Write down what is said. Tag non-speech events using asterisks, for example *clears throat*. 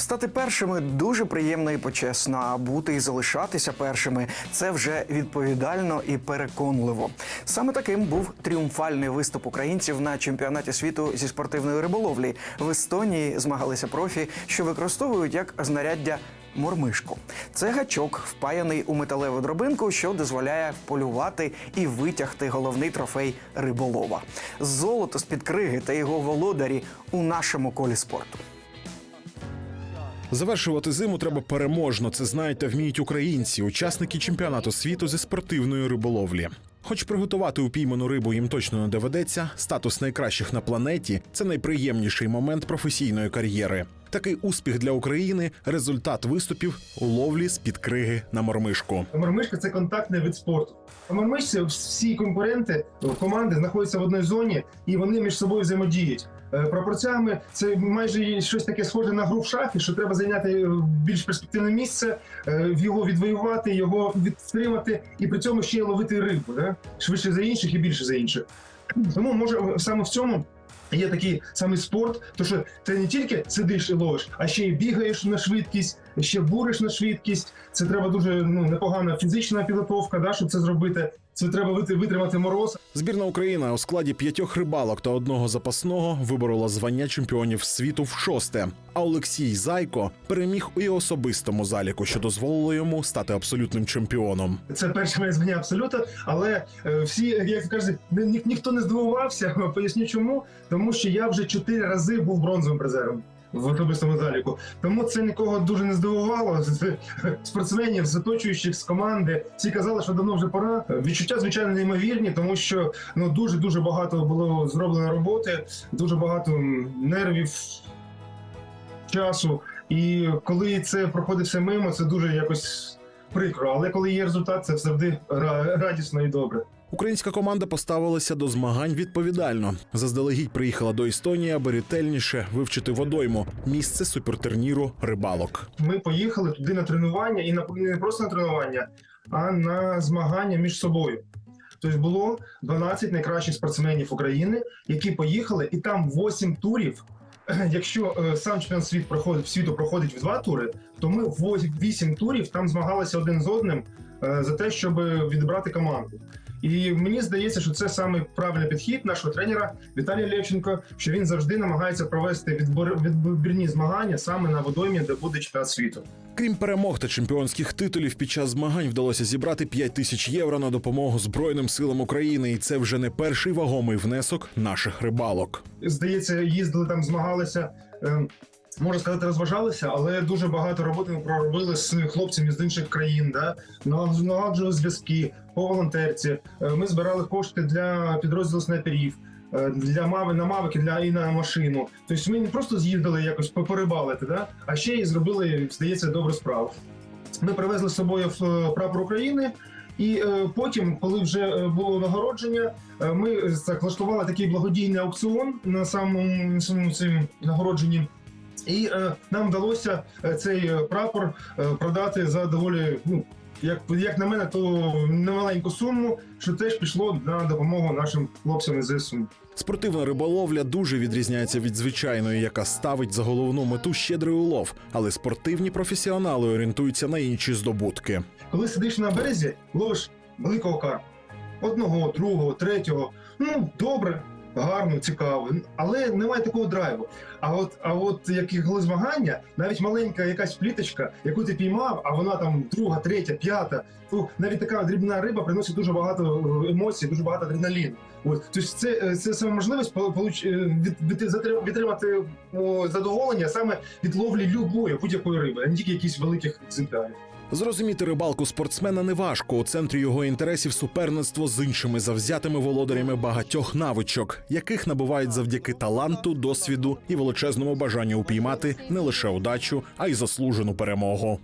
Стати першими дуже приємно і почесно, а бути і залишатися першими це вже відповідально і переконливо. Саме таким був тріумфальний виступ українців на чемпіонаті світу зі спортивної риболовлі. В Естонії змагалися профі, що використовують як знаряддя мормишку. Це гачок, впаяний у металеву дробинку, що дозволяє вполювати і витягти головний трофей риболова. Золото з під криги та його володарі у нашому колі спорту. Завершувати зиму треба переможно. Це знають та вміють українці, учасники чемпіонату світу зі спортивної риболовлі. Хоч приготувати упійману рибу їм точно не доведеться, статус найкращих на планеті це найприємніший момент професійної кар'єри. Такий успіх для України результат виступів у ловлі з під криги на мормишку. Мормишка це контактний вид спорту. У мормишці всі конкуренти команди знаходяться в одній зоні і вони між собою взаємодіють. Е, Пропорціями це майже щось таке схоже на гру в шахи, що треба зайняти е, більш перспективне місце, е, його відвоювати, його відтримати і при цьому ще й ловити рибу, да? швидше за інших і більше за інших. Тому може саме в цьому. Є такий самий спорт, то що ти не тільки сидиш і ловиш, а ще й бігаєш на швидкість, ще буриш на швидкість. Це треба дуже ну непогана фізична підготовка, да, щоб це зробити. Це треба вит- витримати мороз. Збірна Україна у складі п'ятьох рибалок та одного запасного виборола звання чемпіонів світу в шосте. А Олексій Зайко переміг у і особистому заліку, що дозволило йому стати абсолютним чемпіоном. Це перше моє звання абсолютно. Але е, всі, як кажуть, ні, ні- ніхто не здивувався. *laughs* Поясню чому. Тому що я вже чотири рази був бронзовим призером. В особистому заліку, тому це нікого дуже не здивувало. Спортсменів, з оточуючих з команди, всі казали, що давно вже пора. Відчуття звичайно неймовірні, тому що ну дуже дуже багато було зроблено роботи, дуже багато нервів, часу. І коли це проходить все мимо, це дуже якось прикро. Але коли є результат, це завжди ра- радісно і добре. Українська команда поставилася до змагань відповідально. Заздалегідь приїхала до Естонії, аби ретельніше вивчити водойму місце супертурніру рибалок. Ми поїхали туди на тренування, і на не просто на тренування, а на змагання між собою. Тобто було 12 найкращих спортсменів України, які поїхали, і там 8 турів. *clears throat* Якщо е, сам чемпіонат світ проходить світу проходить в два тури, то ми 8 турів там змагалися один з одним е, за те, щоб відібрати команду. І мені здається, що це саме правильний підхід нашого тренера Віталія Левченко, що він завжди намагається провести відбор відбірні змагання саме на водоймі, де буде чемпіонат світу. Крім перемог та чемпіонських титулів, під час змагань вдалося зібрати 5 тисяч євро на допомогу Збройним силам України, і це вже не перший вагомий внесок наших рибалок. Здається, їздили там, змагалися. е, Можна сказати, розважалися, але дуже багато роботи ми проробили з хлопцями з інших країн, да? Налагоджували- зв'язки по волонтерці. Е, Ми збирали кошти для підрозділу снайперів, е, для мави на мавики, для і на машину. Тобто ми не просто з'їздили якось по- порибалити, да? а ще й зробили, здається, добру справу. Ми привезли з собою е, прапор України. І е, потім, коли вже було нагородження, ми влаштували такий благодійний аукціон на самому цим нагородженні. І е, нам вдалося е, цей е, прапор е, продати за доволі, ну як, як на мене, то немаленьку суму, що теж пішло на допомогу нашим хлопцям із ЗСУ. Спортивна риболовля дуже відрізняється від звичайної, яка ставить за головну мету щедрий улов, але спортивні професіонали орієнтуються на інші здобутки. Коли сидиш на березі, ловиш великого карпа. Одного, другого, третього. Ну, добре, гарно, цікаво. Але немає такого драйву. А от, а от як коли змагання, навіть маленька якась пліточка, яку ти піймав, а вона там друга, третя, п'ята, то навіть така дрібна риба приносить дуже багато е, емоцій, дуже багато адреналіну. От тобто це, е, це саме можливість полу- получ- е, від, відтримати задоволення саме від ловлі любої будь-якої риби, а не тільки якісь великих екземплярів. Зрозуміти рибалку спортсмена неважко. У центрі його інтересів суперництво з іншими завзятими володарями багатьох навичок, яких набувають завдяки таланту, досвіду і величезному бажанню упіймати не лише удачу, а й заслужену перемогу.